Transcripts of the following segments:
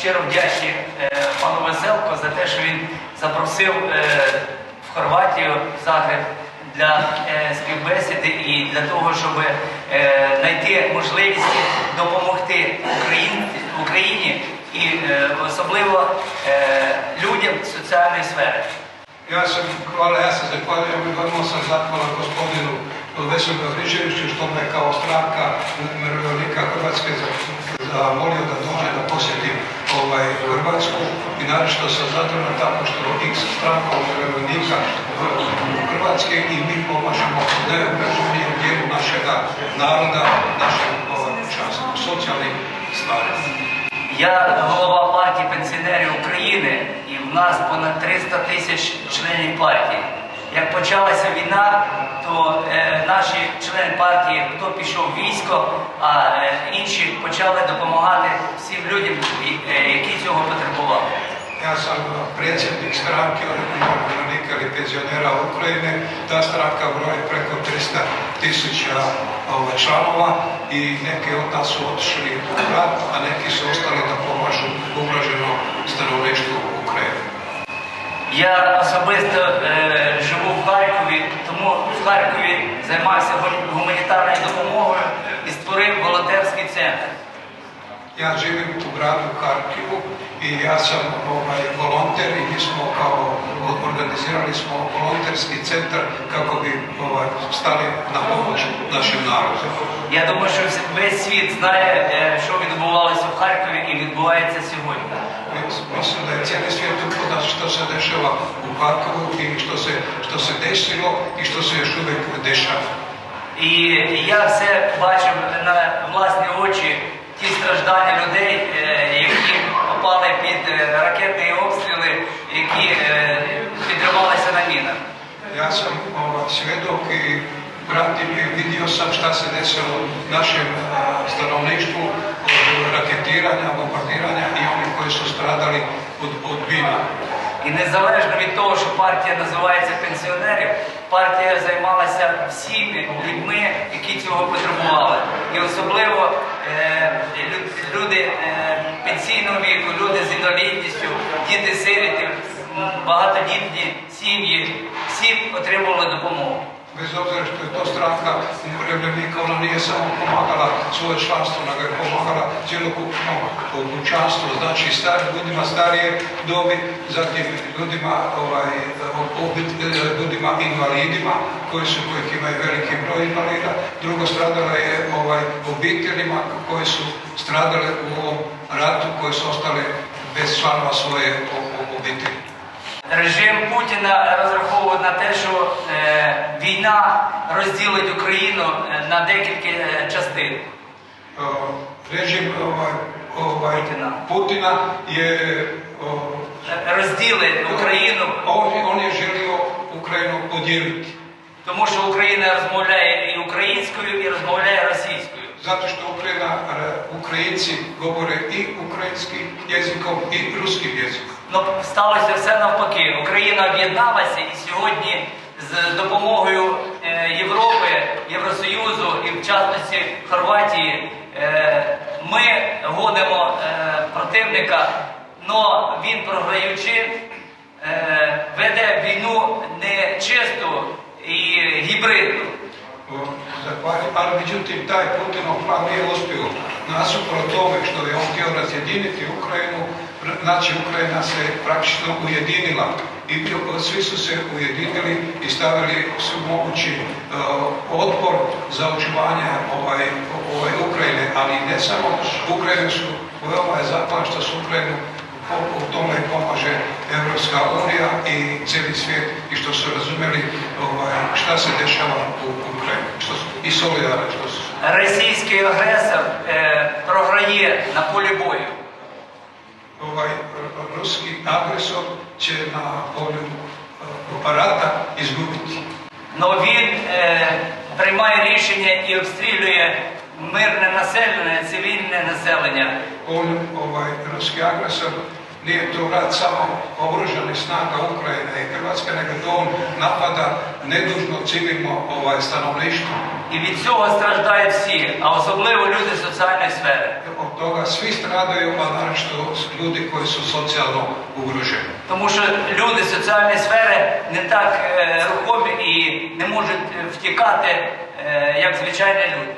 щиро вдячні е, пану Веселко за те, що він запросив е, в Хорватію, в Загреб для е, співбесіди і для того, щоб знайти можливість допомогти Україні, і особливо людям соціальної сфери. Ja sam, hvala, ja se zahvaljujem i vrlo Vesu Gavričeviću što me kao stranka umirovljenika Hrvatske zamolio da dođe da posjetim ovaj, Hrvatsku i naravno sam zadovoljan tako što X stranka umirovljenika Hrvatske i mi pomažemo najugroženijem dijelu našega naroda, našeg ovaj, časa, socijalnim stvarima. Я голова партії пенсіонерів України і в нас понад 300 тисяч членів партії. Як почалася війна, то е, наші члени партії, хто пішов в військо, а е, інші почали допомагати всім людям, і- е, які цього потребували. Ja sam predsjednik stranke umirovljenika ili penzionera Ukrajine. Ta stranka broji preko 300 tisuća ovaj, članova i neki od nas su otišli u rat, a neki su ostali da pomažu ugroženom stanovništvu Ukrajine. Я особисто е, живу в Харкові, тому в Харкові займався гу- гуманітарною допомогою і створив волонтерський центр. Ja živim u gradu Harkivu i ja sam ovaj, volonter i mi smo kao organizirali smo volonterski centar kako bi ovaj, stali na pomoć našem narodu. Я думаю, що весь світ знає, е, що відбувалося в Харкові і відбувається сьогодні. Je cijeli svijet upoznat što se dešava u Harkovu i što se, što se desilo i što se još uvijek dešava. І я все бачив на власні очі ті страждання людей, е, які попали під е, ракетні обстріли, які е, підривалися на мінах. Ja sam ovaj, svjedok i pratim i vidio sam šta se desilo našem a, stanovništvu od raketiranja, bombardiranja i oni koji su stradali od, od mina. І незалежно від того, що партія називається пенсіонерів, партія займалася всіми людьми, які цього потребували. І особливо е, люди е, пенсійного віку, люди з інвалідністю, діти сиріти, багатодітні сім'ї, всі отримували допомогу. Bez obzira što je to stranka umirovljenika, ona nije samo pomagala svoje članstvo, nego je pomagala cjelokupno pučanstvo, znači star, ljudima starije dobi, zatim ljudima, ovaj, obit- ljudima invalidima, koji su, kojih imaju veliki broj invalida. Drugo stradala je ovaj, obiteljima koji su stradale u ovom ratu, koji su ostale bez članova svoje obitelji. Режим Путіна розраховує на те, що е, війна розділить Україну е, на декілька е, частин. Uh, režim ovaj, ovaj, Putina. Putina je uh, Е, Розділить Україну, je želio Ukrajinu podijeliti тому що Україна розмовляє і українською, і розмовляє російською. Zato što Ukrajina, uh, Ukrajinci govore i ukrajinskim jezikom i ruskim jezikom. Ну сталося все навпаки. Україна об'єдналася і сьогодні з допомогою е, Європи, Євросоюзу і в частності Хорватії е, ми гонимо е, противника, але він програючи веде війну не чисту і гібридну. Zahvaljujem, ali međutim taj Putinov plan nije uspio. Nasuprot tome što je on htio razjediniti Ukrajinu, znači Ukrajina se praktično ujedinila i svi su se ujedinili i stavili su mogući uh, otpor za očuvanje ovaj, Ukrajine, ali ne samo Ukrajine su veoma je zahvalan što su Ukrajinu u tome pomaže Evropska unija i cijeli svijet i što su razumjeli ovaj, šta se dešava u Ukrajini Російський агресор е, програє на полі бою. Ovaj, r- ruski agresor će na polju eh, rata. Но він е, приймає рішення і обстрілює мирне населення, цивільне населення. On, ovaj, ruski agresor nije to rat samo oružanih snaga Ukrajine i Hrvatske, nego to on napada nedužno civilno ovaj, stanovništvo. І від цього страждають всі, а особливо люди соціальної сфери. Od toga svi stradaju, a naročito ljudi koji su socijalno ugroženi. Тому що люди соціальної сфери не так е, рухомі і не можуть е, втікати, е, як звичайні люди.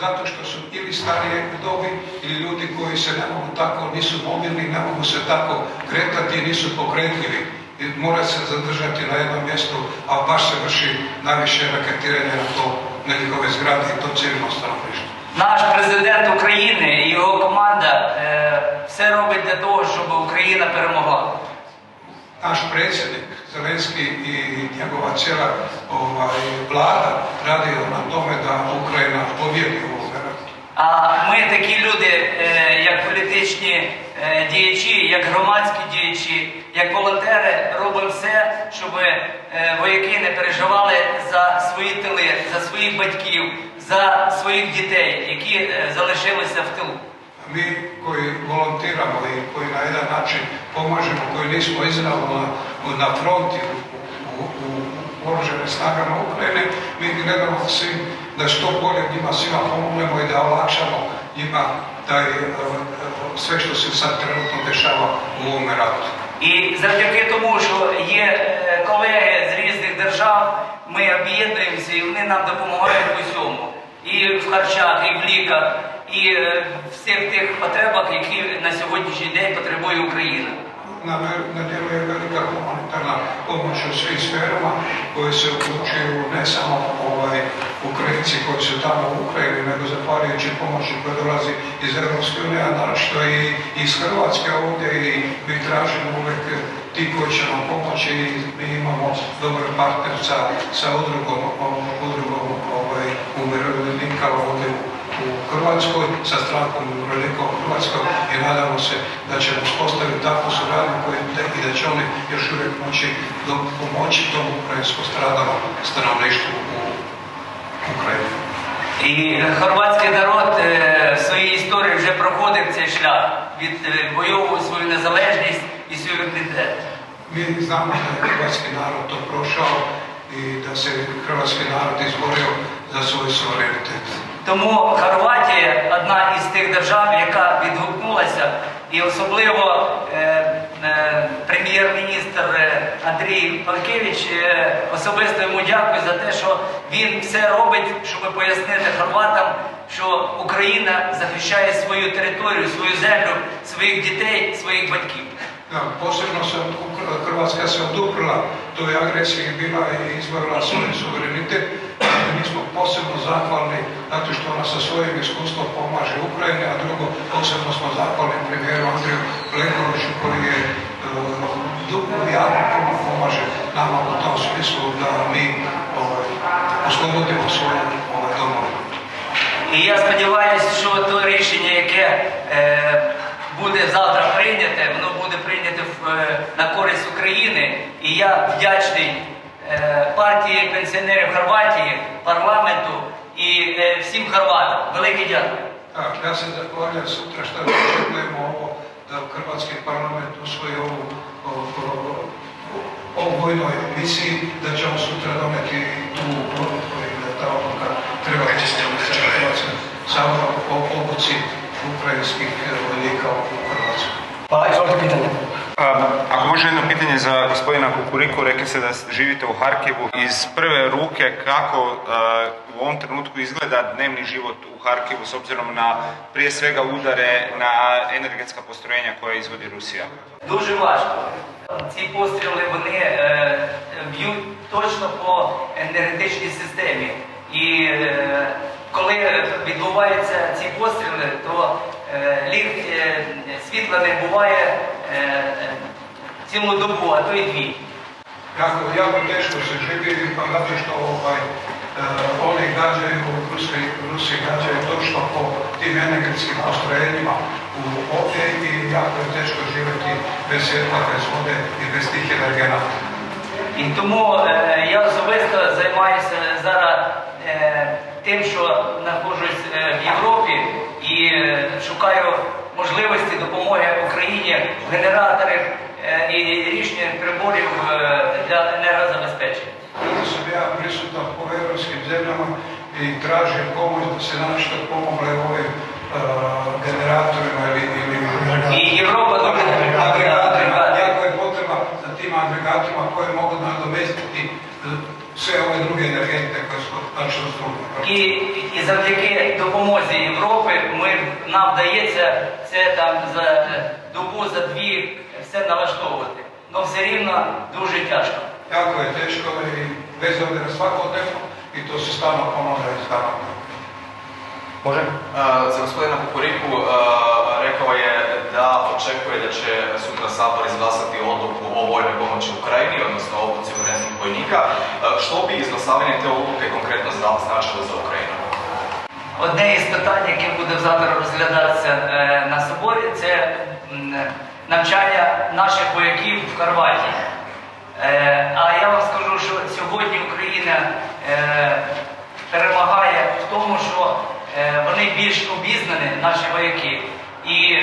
Zato što su ili starije dobi ili ljudi koji se ne mogu tako, nisu mobilni, ne mogu se tako kretati, nisu pokretljivi. I mora se zadržati na jednom mjestu, a baš se vrši najviše raketiranje na to, na njihove zgrade i to civilno stanovništvo. Наш президент України і його команда е, все робить для того, щоб Україна перемогла. Naš predsjednik Zelenski i njegova cijela ovaj, vlada radi na tome da Ukrajina pobjedi u ovome ratu. А ми такі люди, як політичні діячі, як громадські діячі, як волонтери, робимо все, щоб вояки не переживали за свої тили, за своїх батьків, за своїх дітей, які залишилися в тилу. Mi koji volontiramo i koji na jedan način pomažemo, koji nismo izravno na, na fronti u, u, u, oružanim snagama Ukrajine, mi gledamo svim da što bolje njima svima pomognemo i da olakšamo njima taj, e, e, sve što se sad trenutno dešava u ovome ratu. І завдяки тому, що є е, колеги з різних держав, ми об'єднуємося і вони нам допомагають в усьому. І в харчах, і в ліках, і е, в всіх тих потребах, які на сьогоднішній день потребує Україна. Na, na djelu je velika humanitarna pomoć u svim sferama koje se uključuju ne samo ovaj, Ukrajinci koji su tamo u Ukrajini, nego zahvaljujući pomoći koja dolazi iz Europske unije, a naročito i iz Hrvatske ovdje i mi tražimo uvijek ti koji će nam pomoći i mi imamo dobar partner sa, sa udrugom, o- udrugom ovaj, umirovljenika ovdje u u u Hrvatskoj sa strankom umirovljenika u Hrvatskoj i nadamo se da ćemo uspostaviti takvu suradnju koju i da će oni još uvijek moći do- pomoći tom ukrajinsko stradalom stanovništvu u Ukrajini. І хорватський народ е, в своїй історії вже проходив цей шлях, відвоював свою незалежність і суверенітет. Mi znamo da je hrvatski narod to prošao i da se hrvatski narod izborio za svoj suverenitet. Тому Хорватія одна із тих держав, яка відгукнулася, і особливо е, е, прем'єр-міністр Андрій Панкевич е, особисто йому дякую за те, що він все робить, щоб пояснити хорватам, що Україна захищає свою територію, свою землю, своїх дітей, своїх батьків. Da, posebno se Hrvatska se oduprla toj agresiji bila i izborila svoj suverenitet. I mi smo posebno zahvalni zato što ona sa svojim iskustvom pomaže Ukrajini, a drugo posebno smo zahvalni premijeru Andriju Plenkoviću koji je e, jako puno pomaže nama u tom smislu da mi svoje ovaj, domove. І я сподіваюся, що те рішення, яке е, буде завтра прийняте, воно буде прийняте в, е, на користь України. І я вдячний е, партії пенсіонерів Хорватії, парламенту і е, всім хорватам. Велике дякую. Tak, ja se zahvaljujem sutra što očekujemo ovo da Hrvatski parlament usvoji ovu o- o- o vojnoj misiji, da ćemo sutra doneti tu Kukuriku, rekli ste da živite u Harkivu. Iz prve ruke kako a, u ovom trenutku izgleda dnevni život u Harkivu s obzirom na prije svega udare na energetska postrojenja koja izvodi Rusija? Дуже важко. Ці постріли вони е, б'ють точно по енергетичній системі. І е, коли відбуваються ці постріли, то е, ліг, е, світла не буває е, е, цілу добу, а то й дві. Jako, jako teško se živi, pa zato što ovaj, e, oni gađaju, Rusi, Rusi gađaju točno po tim energetskim postrojenjima u ovdje i jako je teško živjeti bez svjetla, bez vode i bez tih energenata. І тому е, я особисто займаюся зараз е, тим, що знаходжусь е, в Європі і е, шукаю можливості. допомоги Україні в генераторах е, і рішення приборів е, для енергозабезпечення. Sam ja prisutan po europskim zemljama i tražim pomoć da se našto pomogle ovim uh, generatorima ili, ili І Європа дуже agregatima. Jako je potreba za tim agregatima koji mogu nadomestiti uh, sve ove druge energente koje su tačno. І, і завдяки допомозі Європи ми, нам вдається це там за добу, за дві все налаштовувати. Але все рівно дуже тяжко. Jako je teško i bez obzira svakodnevno i to se stalno ponavlja i stalno ponavlja. Može? E, Za gospodina Kukuriku e, rekao je da očekuje da će sutra Sabor izglasati odluku o vojnoj pomoći Ukrajini, odnosno o obuci ukrajinskih vojnika. E, Što bi izglasavanje te odluke konkretno zna- značilo za Ukrajinu? Одне із питань, яке буде завтра розглядатися е, на соборі, це навчання наших вояків в Хорватії. Е, а я вам скажу, що сьогодні Україна е, перемагає в тому, що е, вони більш обізнані, наші вояки, і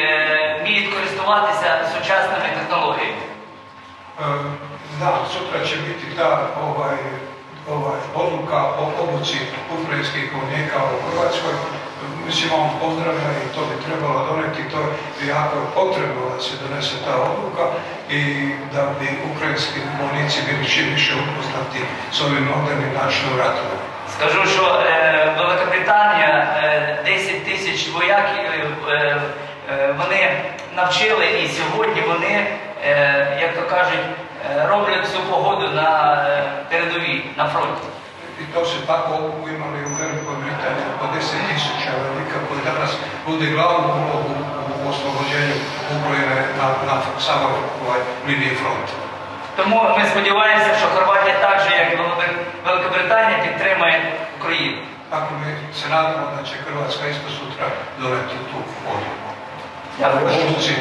вміють користуватися сучасними технологіями. Da, sutra će biti ta ovaj, ovaj, odluka o obuci ukrajinskih vojnika u Hrvatskoj. Mislim, on pozdravlja i to bi trebalo doneti, to je jako potrebno da se donese ta odluka i da bi ukrajinski vojnici bili čim više upoznati s ovim modernim načinom ratovanja. Скажу, що е, Великобританія е, 10 тисяч вояків е, е, вони навчили і сьогодні вони, е, як то кажуть, е, роблять всю погоду на е, передовій, на фронті. I to se tako obuku imali u Velikoj Britaniji oko 10 tisuća vojnika koji danas bude glavnu ulogu u oslobođenju Ukrajine na, na samoj ovaj, liniji fronta. Тому ми сподіваємося, що Хорватія так же, як Великобританія, підтримує Україну. Tako mi se nadamo da će Hrvatska isto sutra doneti tu odluku. Odluci